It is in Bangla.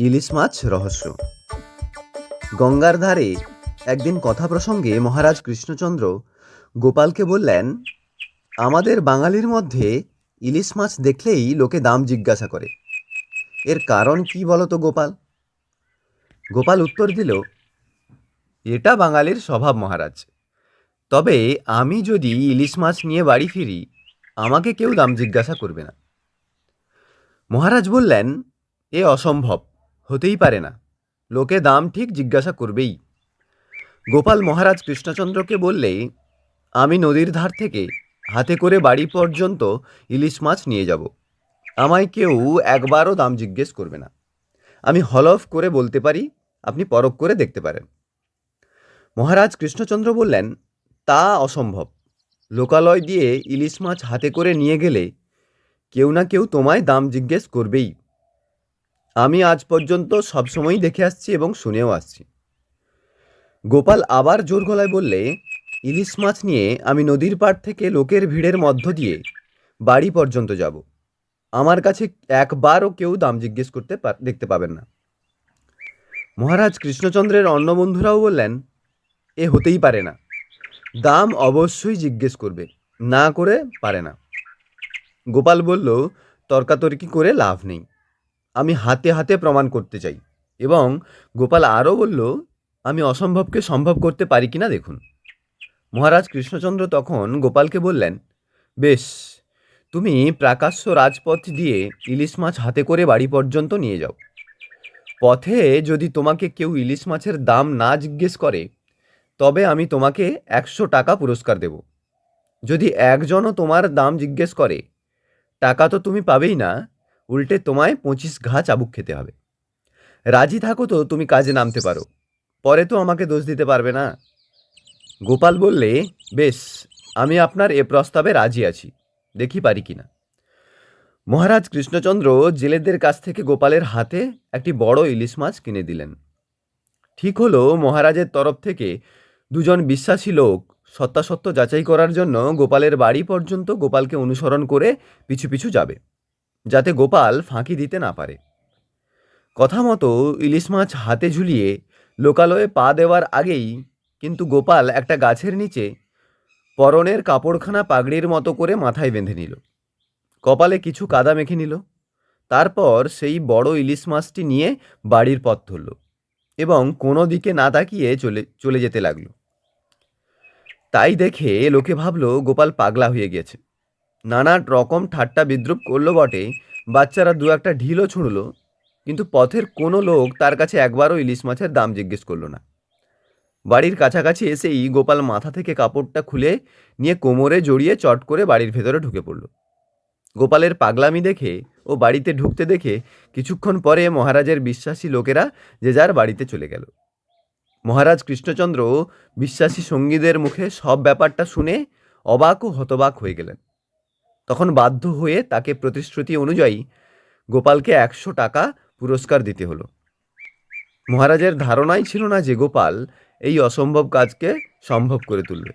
ইলিশ মাছ রহস্য। গঙ্গার ধারে একদিন কথা প্রসঙ্গে মহারাজ কৃষ্ণচন্দ্র গোপালকে বললেন, আমাদের বাঙালির মধ্যে ইলিশ মাছ দেখলেই লোকে দাম জিজ্ঞাসা করে। এর কারণ কি বলতো গোপাল? গোপাল উত্তর দিল, এটা বাঙালির স্বভাব মহারাজ। তবে আমি যদি ইলিশ মাছ নিয়ে বাড়ি ফিরি, আমাকে কেউ দাম জিজ্ঞাসা করবে না। মহারাজ বললেন, এ অসম্ভব। হতেই পারে না। লোকে দাম ঠিক জিজ্ঞাসা করবেই। গোপাল মহারাজ কৃষ্ণচন্দ্রকে বললে আমি নদীর ধার থেকে হাতে করে বাড়ি পর্যন্ত ইলিশ মাছ নিয়ে যাব। আমায় কেউ একবারও দাম জিজ্ঞেস করবে না। আমি হলফ করে বলতে পারি, আপনি পরখ করে দেখতে পারেন। মহারাজ কৃষ্ণচন্দ্র বললেন, তা অসম্ভব। লোকালয় দিয়ে ইলিশ মাছ হাতে করে নিয়ে গেলে কেউ না কেউ তোমায় দাম জিজ্ঞেস করবেই। আমি আজ পর্যন্ত সবসময়ই দেখে আসছি এবং শুনেও আসছি। গোপাল আবার জোর গলায় বললে, ইলিশ মাছ নিয়ে আমি নদীর পাড় থেকে লোকের ভিড়ের মধ্য দিয়ে বাড়ি পর্যন্ত যাব। আমার কাছে একবারও কেউ দাম জিজ্ঞেস করতে দেখতে পাবেন না। মহারাজ কৃষ্ণচন্দ্রের অন্য বন্ধুরাও বললেন, এ হতেই পারে না। দাম অবশ্যই জিজ্ঞেস করবে, না করে পারে না। গোপাল বলল, তর্কাতর্কি করে লাভ নেই। আমি হাতে হাতে প্রমাণ করতে চাই। এবং গোপাল আরও বলল, আমি অসম্ভবকে সম্ভব করতে পারি কি না দেখুন। মহারাজ কৃষ্ণচন্দ্র তখন গোপালকে বললেন, বেশ, তুমি প্রাকাশ্য রাজপথ দিয়ে ইলিশ মাছ হাতে করে বাড়ি পর্যন্ত নিয়ে যাও। পথে যদি তোমাকে কেউ ইলিশ মাছের দাম না জিজ্ঞেস করে, তবে আমি তোমাকে একশো টাকা পুরস্কার দেব। যদি একজনও তোমার দাম জিজ্ঞেস করে, টাকা তো তুমি পাবেই না উল্টে তোমায় পঁচিশ ঘা চাবুক খেতে হবে। রাজি থাকো তো তুমি কাজে নামতে পারো। পরে তো আমাকে দোষ দিতে পারবে না। গোপাল বললে, বেশ, আমি আপনার এ প্রস্তাবে রাজি আছি। দেখি পারি কি না মহারাজ কৃষ্ণচন্দ্র জেলেদের কাছ থেকে গোপালের হাতে একটি বড় ইলিশ মাছ কিনে দিলেন। ঠিক হলো, মহারাজের তরফ থেকে দুজন বিশ্বাসী লোক সত্যাসত্য যাচাই করার জন্য গোপালের বাড়ি পর্যন্ত গোপালকে অনুসরণ করে পিছু পিছু যাবে। যাতে গোপাল ফাঁকি দিতে না পারে। কথা মতো ইলিশ মাছ হাতে ঝুলিয়ে লোকালয়ে পা দেওয়ার আগেই কিন্তু গোপাল একটা গাছের নিচে পরনের কাপড়খানা পাগড়ির মতো করে মাথায় বেঁধে নিল। কপালে কিছু কাদা মেখে নিল। তারপর সেই বড় ইলিশ মাছটি নিয়ে বাড়ির পথ ধরল এবং কোনো দিকে না তাকিয়ে চলে চলে যেতে লাগল। তাই দেখে লোকে ভাবলো গোপাল পাগলা হয়ে গেছে নানা রকম ঠাট্টা বিদ্রুপ করল বটে। বাচ্চারা দু একটা ঢিলও ছুঁড়লো, কিন্তু পথের কোনো লোক তার কাছে একবারও ইলিশ মাছের দাম জিজ্ঞেস করল না। বাড়ির কাছাকাছি এসেই গোপাল মাথা থেকে কাপড়টা খুলে নিয়ে কোমরে জড়িয়ে চট করে বাড়ির ভেতরে ঢুকে পড়ল। গোপালের পাগলামি দেখে ও বাড়িতে ঢুকতে দেখে কিছুক্ষণ পরে মহারাজের বিশ্বাসী লোকেরা যে যার বাড়িতে চলে গেল। মহারাজ কৃষ্ণচন্দ্র বিশ্বাসী সঙ্গীদের মুখে সব ব্যাপারটা শুনে অবাক ও হতবাক হয়ে গেলেন। তখন বাধ্য হয়ে তাকে প্রতিশ্রুতি অনুযায়ী গোপালকে একশো টাকা পুরস্কার দিতে হলো। মহারাজের ধারণাই ছিল না যে গোপাল এই অসম্ভব কাজকে সম্ভব করে তুলবে।